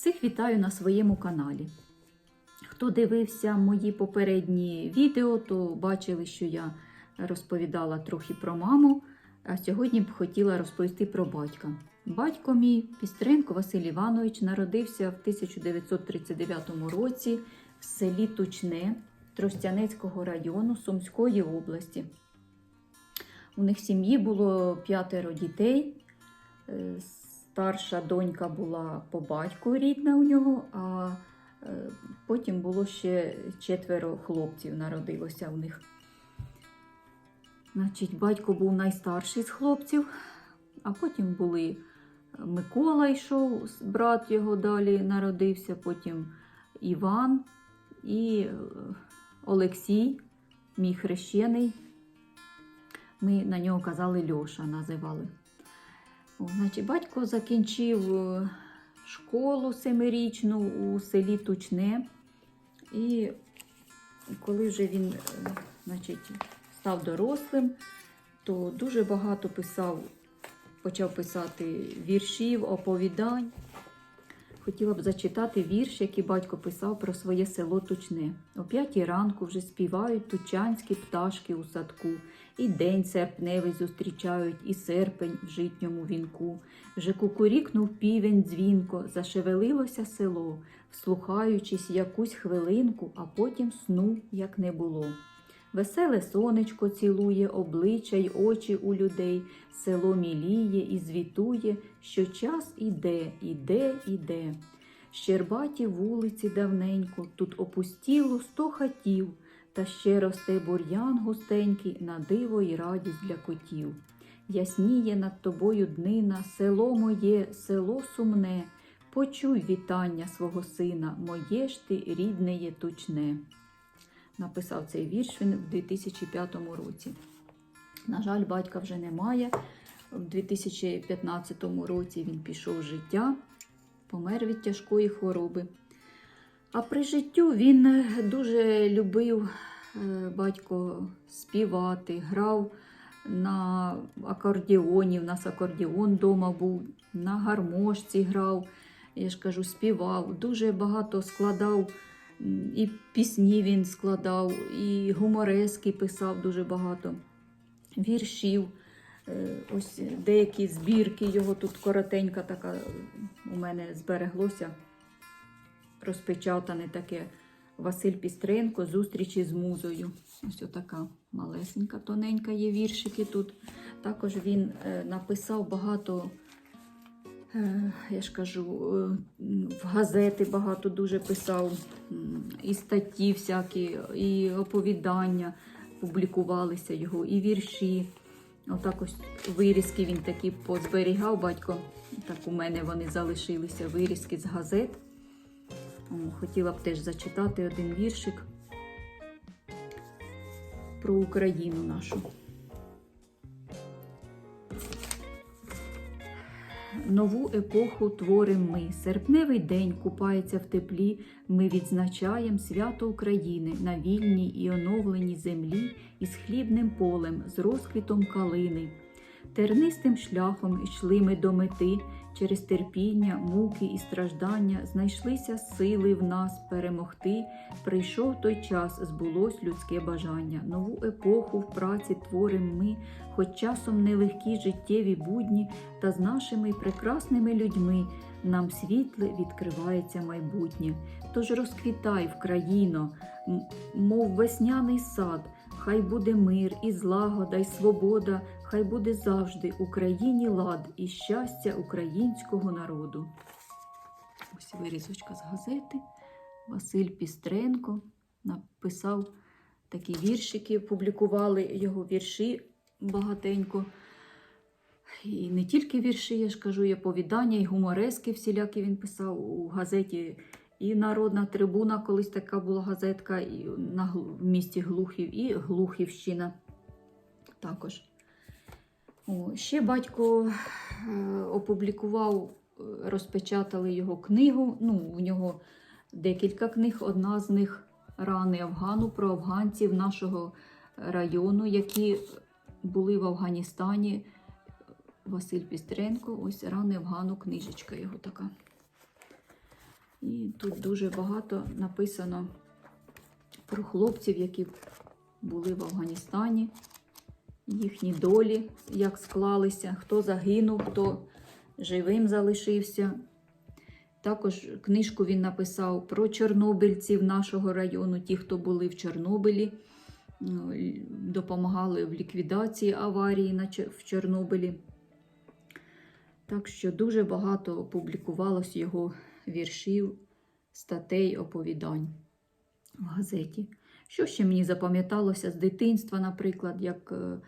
Всіх вітаю на своєму каналі. Хто дивився мої попередні відео, то бачили, що я розповідала трохи про маму, а сьогодні б хотіла розповісти про батька. Батько мій Пістренко Василь Іванович народився в 1939 році в селі Тучне Тростянецького району Сумської області. У них в сім'ї було п'ятеро дітей. Е, Старша донька була по батьку рідна у нього, а е, потім було ще четверо хлопців народилося у них. Значить, батько був найстарший з хлопців, а потім були Микола йшов, брат його далі народився, потім Іван і е, Олексій, мій хрещений. Ми на нього казали Льоша, називали. Значить, батько закінчив е, школу семирічну у селі Тучне. І коли вже він е, значить, став дорослим, то дуже багато писав, почав писати віршів, оповідань. Хотіла б зачитати вірш, який батько писав про своє село Тучне. О п'ятій ранку вже співають тучанські пташки у садку, і день серпневий зустрічають, і серпень в житньому вінку. Вже кукурікнув півень дзвінко, зашевелилося село, вслухаючись якусь хвилинку, а потім сну, як не було. Веселе сонечко цілує обличчя й очі у людей, село міліє і звітує, що час іде, іде, іде. Щербаті вулиці давненько, тут опустіло сто хатів, та ще росте бур'ян густенький на диво й радість для котів. Ясніє над тобою днина, село моє, село сумне, почуй вітання свого сина, моє ж ти рідне є тучне. Написав цей вірш він в 2005 році. На жаль, батька вже немає. В 2015 році він пішов з життя, помер від тяжкої хвороби. А при життю він дуже любив е, батько співати, грав на акордіоні. У нас акордіон вдома був, на гармошці грав, я ж кажу, співав. Дуже багато складав і пісні він складав, і гуморески писав дуже багато віршів. Е, Ось деякі збірки його тут коротенька така у мене збереглося розпечатане таке Василь Пістренко Зустрічі з музою. Ось отака малесенька, тоненька є віршики тут. Також він е, написав багато, я ж кажу, е, в газети багато дуже писав, і статті всякі, і оповідання публікувалися його, і вірші. Отак ось вирізки він такі позберігав, батько. Так у мене вони залишилися вирізки з газет. Хотіла б теж зачитати один віршик про Україну нашу. Нову епоху творим ми. Серпневий день купається в теплі. Ми відзначаємо свято України на вільній і оновленій землі із хлібним полем, з розквітом калини. Тернистим шляхом йшли ми до мети, через терпіння, муки і страждання знайшлися сили в нас перемогти. Прийшов той час, збулось людське бажання. Нову епоху в праці творим ми, хоч часом нелегкі життєві будні, та з нашими прекрасними людьми нам світле відкривається майбутнє. Тож розквітай в країно, мов весняний сад. Хай буде мир і злагода, й свобода, хай буде завжди Україні лад і щастя українського народу. Ось вирізочка з газети. Василь Пістренко написав такі віршики, публікували його вірші багатенько. І не тільки вірші, я ж кажу, і оповідання, і гуморески всілякі він писав у газеті. І Народна трибуна, колись така була газетка і на в місті Глухів, і Глухівщина також. О, ще батько е, опублікував, е, розпечатали його книгу. Ну, у нього декілька книг. Одна з них рани Афгану про афганців нашого району, які були в Афганістані. Василь Пістренко, ось рани Афгану, книжечка його така. І тут дуже багато написано про хлопців, які були в Афганістані, їхні долі, як склалися, хто загинув, хто живим залишився. Також книжку він написав про чорнобильців нашого району, ті, хто були в Чорнобилі, ну, допомагали в ліквідації аварії в Чорнобилі. Так що дуже багато опублікувалось його віршів, статей, оповідань в газеті. Що ще мені запам'яталося з дитинства, наприклад, як е,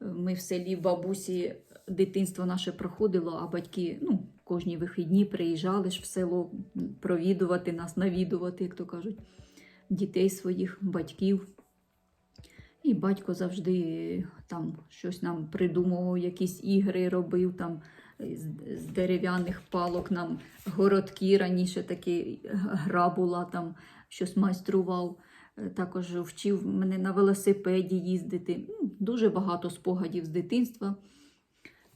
ми в селі бабусі дитинство наше проходило, а батьки ну, кожні вихідні приїжджали ж в село провідувати нас, навідувати, як то кажуть, дітей своїх, батьків. І батько завжди там щось нам придумував, якісь ігри робив там з, дерев'яних палок нам городки раніше такі гра була там, щось майстрував. Е, Також вчив мене на велосипеді їздити. Ну, Дуже багато спогадів з дитинства.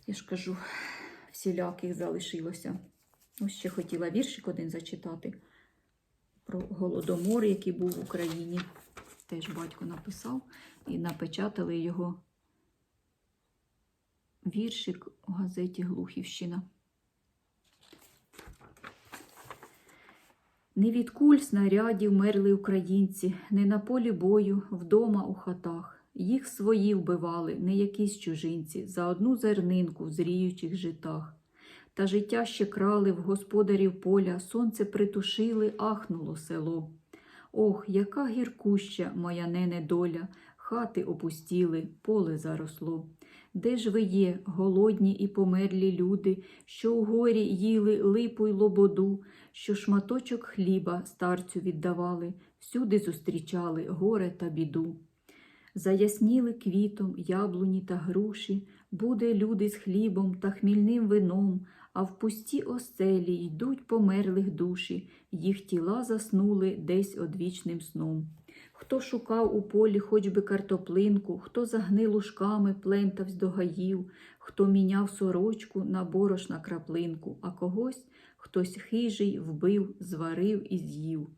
Я ж кажу, всіляких залишилося. Ось ще хотіла віршик один зачитати про голодомор, який був в Україні. Теж батько написав і напечатали його віршик у газеті Глухівщина. Не від куль снарядів мерли українці, не на полі бою, вдома у хатах. Їх свої вбивали, не якісь чужинці, за одну зернинку в зріючих житах. Та життя ще крали в господарів поля, сонце притушили, ахнуло село. Ох, яка гіркуща моя нене доля, хати опустіли, поле заросло. Де ж ви є, голодні і померлі люди, що у горі їли липу й лободу, що шматочок хліба старцю віддавали, всюди зустрічали горе та біду. Заясніли квітом яблуні та груші, буде люди з хлібом та хмільним вином, а в пусті оселі йдуть померлих душі, їх тіла заснули десь одвічним сном. Хто шукав у полі хоч би картоплинку, хто загнив лужками плентавсь до гаїв, хто міняв сорочку на борошна краплинку, а когось хтось хижий вбив, зварив і з'їв.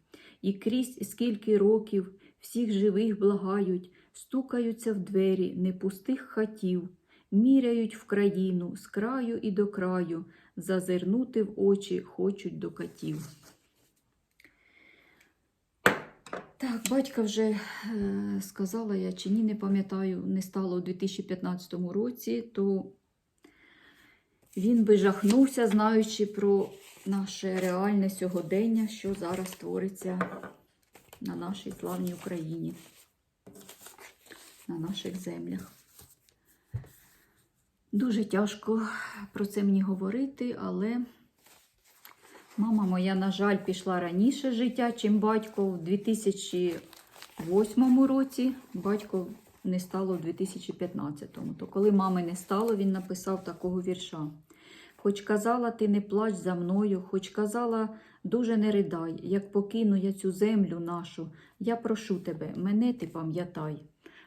І крізь скільки років всіх живих благають, стукаються в двері непустих хатів, міряють в країну з краю і до краю, зазирнути в очі хочуть до катів. Так, батька вже е, сказала я чи ні, не пам'ятаю, не стало у 2015 році, то він би жахнувся, знаючи про наше реальне сьогодення, що зараз твориться на нашій славній Україні, на наших землях. Дуже тяжко про це мені говорити, але мама моя, на жаль, пішла раніше життя, чим батько в 2008 році. Батько не стало в 2015-му. То коли мами не стало, він написав такого вірша. Хоч казала, ти не плач за мною, хоч казала, дуже не ридай, як покину я цю землю нашу, я прошу тебе, мене ти пам'ятай.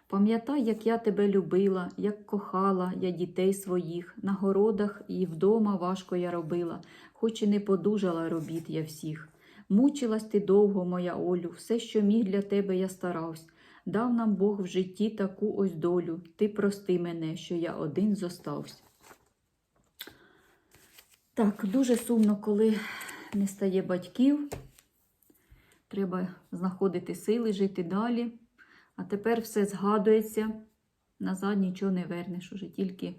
Пам'ятай, як я тебе любила, як кохала я дітей своїх, на городах і вдома важко я робила, хоч і не подужала робіт я всіх. Мучилась ти довго, моя Олю, все, що міг для тебе, я старавсь. Дав нам Бог в житті таку ось долю, ти прости мене, що я один зостався. Так, дуже сумно, коли не стає батьків. Треба знаходити сили, жити далі. А тепер все згадується, назад нічого не вернеш, уже тільки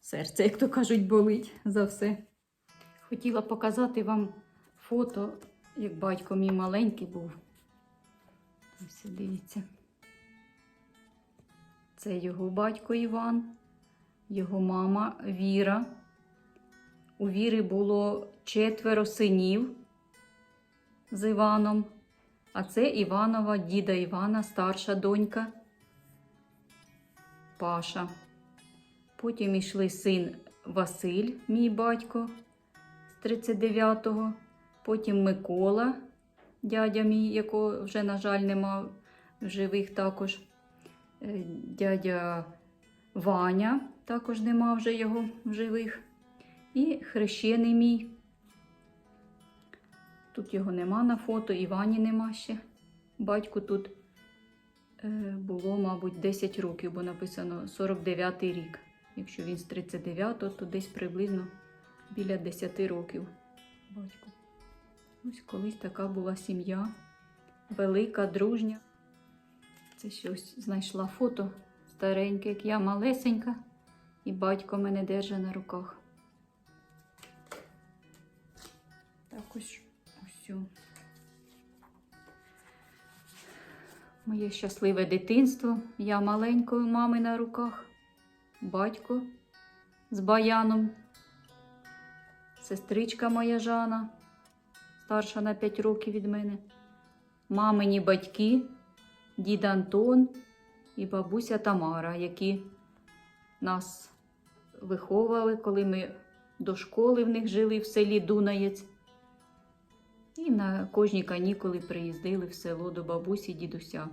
серце, як то кажуть, болить за все. Хотіла показати вам фото, як батько мій маленький був. Ось дивіться. Це його батько Іван, його мама Віра. У Віри було четверо синів з Іваном. А це Іванова, діда Івана, старша донька Паша. Потім йшли син Василь, мій батько 39-го. Потім Микола, дядя мій, якого вже, на жаль, нема в живих також. Е, Дядя Ваня, також нема вже його в живих. І хрещений мій Тут його нема на фото, Івані нема ще. Батьку тут е, було, мабуть, 10 років, бо написано 49-й рік. Якщо він з 39-го, то десь приблизно біля 10 років батьку. Ось колись така була сім'я, велика, дружня. Це щось знайшла фото стареньке, як я малесенька, і батько мене держа на руках. Так ось ось. Моє щасливе дитинство. Я маленькою мами на руках, батько з баяном, сестричка моя Жана, старша на 5 років від мене, мамині батьки, дід Антон і бабуся Тамара, які нас виховували, коли ми до школи в них жили в селі Дунаєць. І на кожні канікули приїздили в село до бабусі дідуся.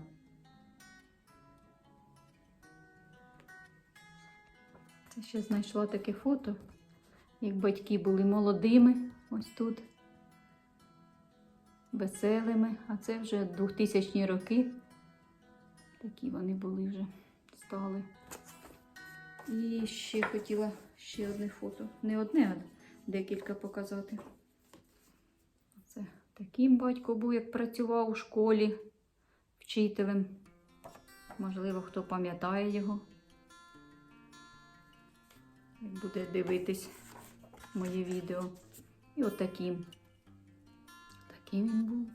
Ще знайшла таке фото, як батьки були молодими, ось тут, веселими, а це вже 2000 роки. Такі вони були вже стали. І ще хотіла ще одне фото. Не одне, а декілька показати. Це таким батько був, як працював у школі вчителем. Можливо, хто пам'ятає його. Як буде дивитись моє відео. І отаким. Таким він був.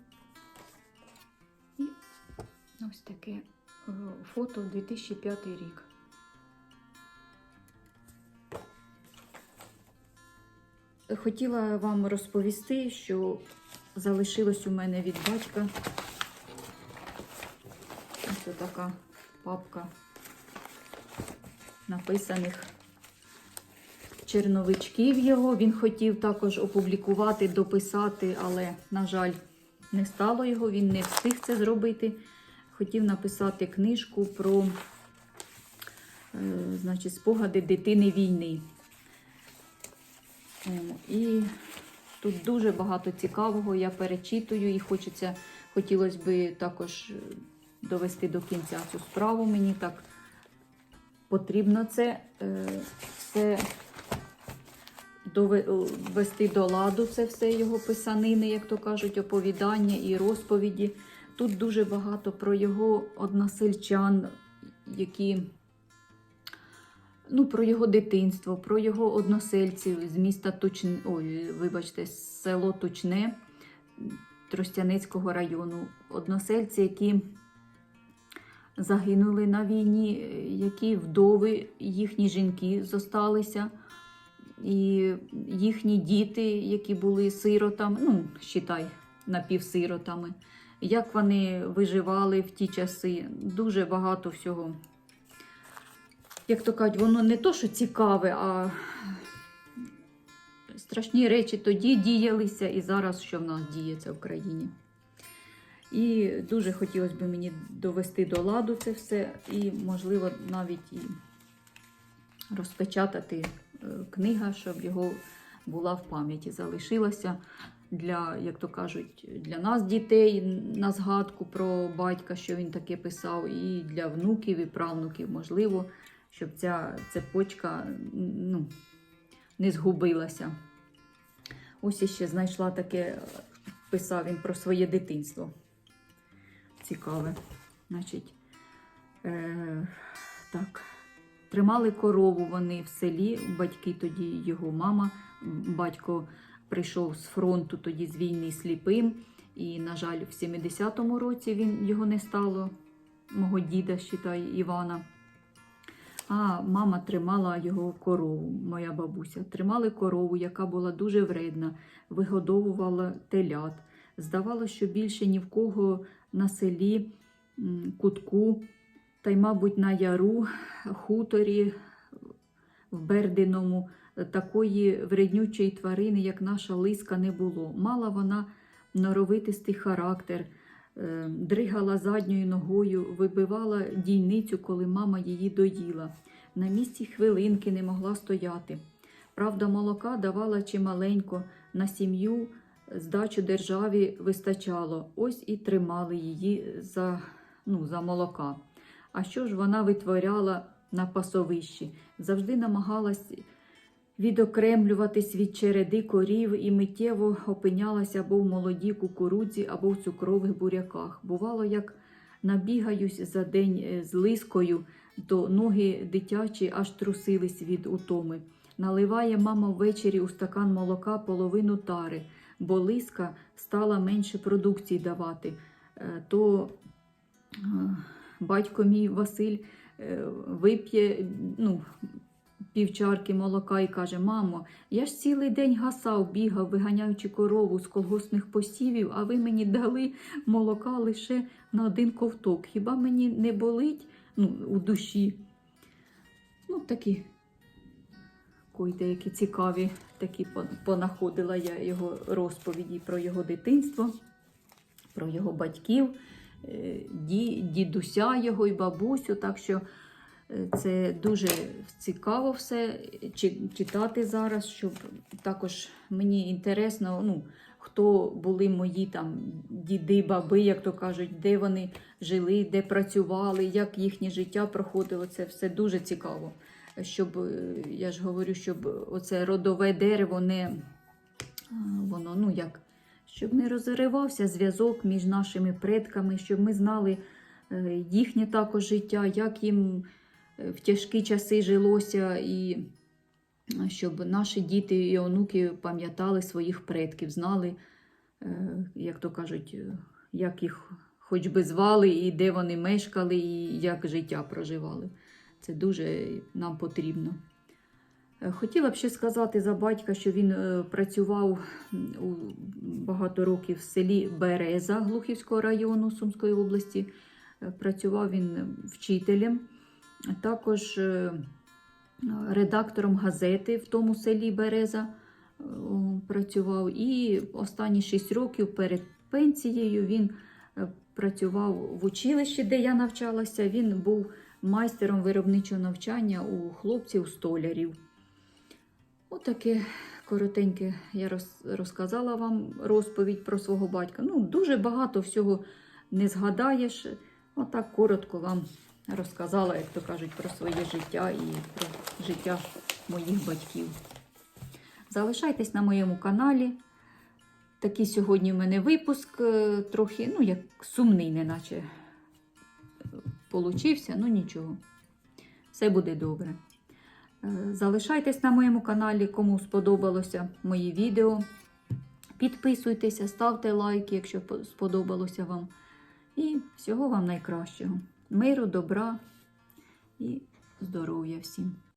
І ось таке е, фото 2005 рік. Хотіла вам розповісти, що залишилось у мене від батька. Ось така папка написаних черновичків його. Він хотів також опублікувати, дописати, але, на жаль, не стало його, він не встиг це зробити. Хотів написати книжку про е, значить, спогади дитини війни. І тут дуже багато цікавого, я перечитую і хочеться, хотілося б також е, довести до кінця цю справу. Мені так потрібно це е, все довести до ладу, це все його писанини, як то кажуть, оповідання і розповіді. Тут дуже багато про його односельчан, які ну, про його дитинство, про його односельців з міста Тучне, ой, вибачте, село Тучне Тростяницького району. Односельці, які загинули на війні, які вдови, їхні жінки зосталися, і їхні діти, які були сиротами, ну, считай, напівсиротами. Як вони виживали в ті часи, дуже багато всього як то кажуть, воно не то, що цікаве, а страшні речі тоді діялися і зараз, що в нас діється в країні. І дуже хотілося б мені довести до ладу це все, і, можливо, навіть і розпечатати книга, щоб його була в пам'яті, залишилася для, як то кажуть, для нас, дітей, на згадку про батька, що він таке писав, і для внуків і правнуків, можливо щоб ця цепочка ну, не згубилася. Ось іще знайшла таке, писав він про своє дитинство. Цікаве. Значить, е, так, тримали корову вони в селі, батьки тоді, його мама, батько прийшов з фронту тоді з війни сліпим. І, на жаль, в 70-му році він його не стало, мого діда, считай, Івана. А мама тримала його корову, моя бабуся. Тримали корову, яка була дуже вредна, вигодовувала телят. Здавалося, що більше ні в кого на селі кутку, та й, мабуть, на яру, хуторі в Бердиному такої вреднючої тварини, як наша лиска, не було. Мала вона норовитистий характер. Е, дригала задньою ногою, вибивала дійницю, коли мама її доїла. На місці хвилинки не могла стояти. Правда, молока давала чималенько, на сім'ю здачу державі вистачало. Ось і тримали її за, ну, за молока. А що ж вона витворяла на пасовищі? Завжди намагалась відокремлюватись від череди корів і миттєво опинялася або в молодій кукурудзі, або в цукрових буряках. Бувало, як набігаюсь за день е, з лискою, то ноги дитячі аж трусились від утоми. Наливає мама ввечері у стакан молока половину тари, бо лиска стала менше продукції давати. Е, То е, батько мій Василь е, вип'є ну, півчарки молока і каже: Мамо, я ж цілий день гасав, бігав, виганяючи корову з колгоспних посівів, а ви мені дали молока лише на один ковток. Хіба мені не болить ну, у душі? Ну, такі деякі цікаві такі понаходила я його розповіді про його дитинство, про його батьків, дідуся його і бабусю. Так що е, це дуже цікаво все читати зараз, щоб також мені інтересно, ну, хто були мої там діди, баби, як то кажуть, де вони жили, де працювали, як їхнє життя проходило. Це все дуже цікаво щоб, е, я ж говорю, щоб оце родове дерево не воно, ну як, щоб не розривався зв'язок між нашими предками, щоб ми знали е, їхнє також життя, як їм е, в тяжкі часи жилося, і е, щоб наші діти і онуки пам'ятали своїх предків, знали, як то кажуть, як їх хоч би звали, і де вони мешкали, і як життя проживали. Це дуже нам потрібно. Е, Хотіла б ще сказати за батька, що він е, працював багато років в селі Береза Глухівського району Сумської області. Е, Працював він вчителем, також редактором газети в тому селі Береза працював. І останні 6 років перед пенсією він працював в училищі, де я навчалася. Він був майстером виробничого навчання у хлопців-столярів. Отаке коротеньке я роз- розказала вам розповідь про свого батька. Ну, дуже багато всього не згадаєш. Отак коротко вам розказала, як то кажуть, про своє життя і про життя моїх батьків. Залишайтесь на моєму каналі. Такий сьогодні в мене випуск, е, трохи, ну, як сумний, неначе получився, ну нічого. Все буде добре. Е, Залишайтесь на моєму каналі, кому сподобалося мої відео. Підписуйтеся, ставте лайки, якщо сподобалося вам. І всього вам найкращого. Миру, добра і здоров'я всім!